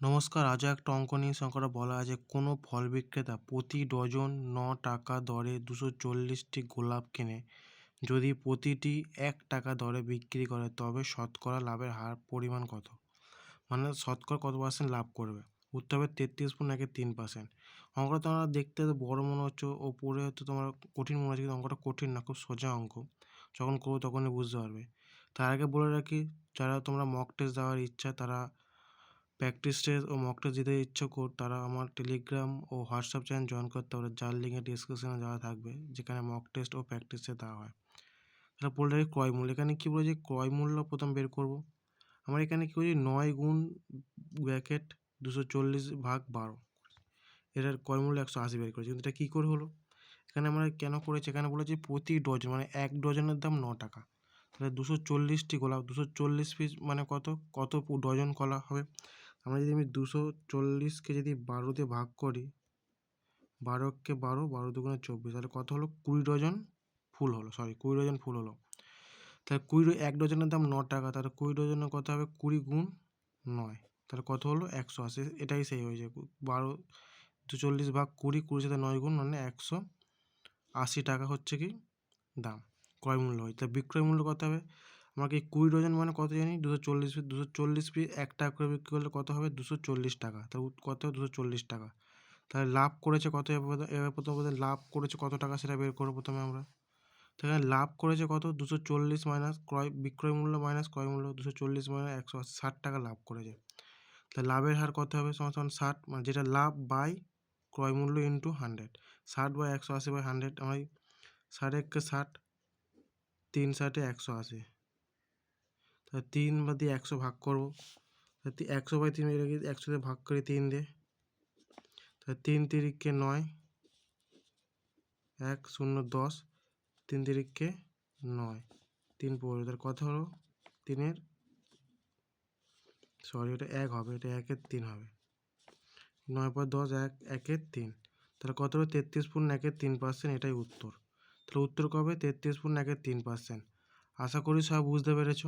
নমস্কার, আজও একটা অঙ্ক নিয়ে সংখ্যাটা বলা আছে। কোনো ফল বিক্রেতা প্রতি ডজন ন টাকা দরে দুশো চল্লিশটি গোলাপ কেনে। যদি প্রতিটি এক টাকা দরে বিক্রি করে, তবে শতকরা লাভের হার পরিমাণ কত? মানে শতকরা কত পার্সেন্ট লাভ করবে? উত্তর হবে তেত্রিশ পয়েন্ট একে তিন পার্সেন্ট অঙ্কটা তোমরা দেখতে বড় মনে হচ্ছে, ওপরে হয়তো তোমার কঠিন মনে হচ্ছে, কিন্তু অঙ্কটা কঠিন না, খুব সোজা অঙ্ক। যখন করব তখনই বুঝতে পারবে। তার আগে বলে রাখি, যারা তোমরা মক টেস্ট দেওয়ার ইচ্ছা, তারা প্র্যাকটিস টেস্ট ও মক টেস্ট দিতে ইচ্ছুক তারা আমার টেলিগ্রাম ও হোয়াটসঅ্যাপ চ্যানেল জয়েন করতে পারে যার লিঙ্কে ডিসক্রিপশনে দেওয়া থাকবে, যেখানে মক টেস্ট ও প্র্যাকটিস টেস্ট দেওয়া হয়। তাহলে রাখি ক্রয় মূল্য। এখানে কী বলেছে ক্রয় মূল্য প্রথম বের করব? আমার এখানে কী বলছি নয় গুণ ব্র্যাকেট দুশো চল্লিশ ভাগ বারো। এটার ক্রয় মূল্য একশো আশি বের করেছি। কিন্তু এটা কী করে হলো? এখানে আমরা কেন করেছি? এখানে বলেছি প্রতি ডজন মানে এক ডজনের দাম ন টাকা। তাহলে দুশো চল্লিশটি গোলাপ দুশো চল্লিশ পিস মানে কত? কত ডজন কলা হবে? আমরা যদি আমি দুশো চল্লিশকে যদি বারো দিয়ে ভাগ করি বারো বারোকে বারো বারো দুগুণে চব্বিশ, তাহলে কত হলো? কুড়ি ডজন ফুল হলো সরি কুড়ি ডজন ফুল হলো। তাহলে কুড়ি এক ডজনের দাম ন টাকা, তাহলে কুড়ি ডজনের কত হবে? কুড়ি গুণ নয়, তাহলে কত হলো? একশো আশি এটাই সেই হয়েছে বারো, দুশো চল্লিশ ভাগ কুড়ি কুড়ি সাথে নয় গুণ মানে একশো আশি টাকা হচ্ছে কি দাম। ক্রয় মূল্য হয় তাহলে বিক্রয় মূল্য কত হবে? আমাকে কুড়ি ডজন মানে কত জানি? দুশো চল্লিশ পিস দুশো চল্লিশ পিস এক টাকা করে বিক্রি করলে কত হবে? দুশো চল্লিশ টাকা। তাহলে কত দুশো চল্লিশ টাকা। তাহলে লাভ করেছে কত? এবার প্রথম লাভ করেছে কত টাকা সেটা বের করব প্রথমে আমরা। তাহলে লাভ করেছে কত? দুশো চল্লিশ মাইনাস ক্রয়, বিক্রয় মূল্য মাইনাস ক্রয় মূল্য দুশো চল্লিশ মাইনাস একশো ষাট টাকা লাভ করেছে। তাহলে লাভের হার কত হবে? সমান সমান ষাট মানে যেটা লাভ বাই ক্রয় মূল্য ইন্টু হান্ড্রেড। ষাট বাই একশো আশি বাই হান্ড্রেড আমরা ষাট এককে ষাট, তিন ষাটে একশো আশি। তাহলে তিন বা দিয়ে একশো ভাগ করব। একশো বাই তিন একশো দিয়ে ভাগ করে তিন দিয়ে তাহলে তিন তিরিককে নয়, এক শূন্য দশ, তিন তিরিককে নয়, তিন পড়বে তার কত হলো? তিনের? সরি এটা এক হবে, এটা একের তিন হবে। নয় পর দশ, এক, একের তিন। তাহলে কত হবে তেত্রিশ পূর্ণ একের তিন পার্সেন্ট এটাই উত্তর। তাহলে উত্তর কবে? তেত্রিশ পূর্ণ একের তিন পার্সেন্ট আশা করি সব বুঝতে পেরেছ।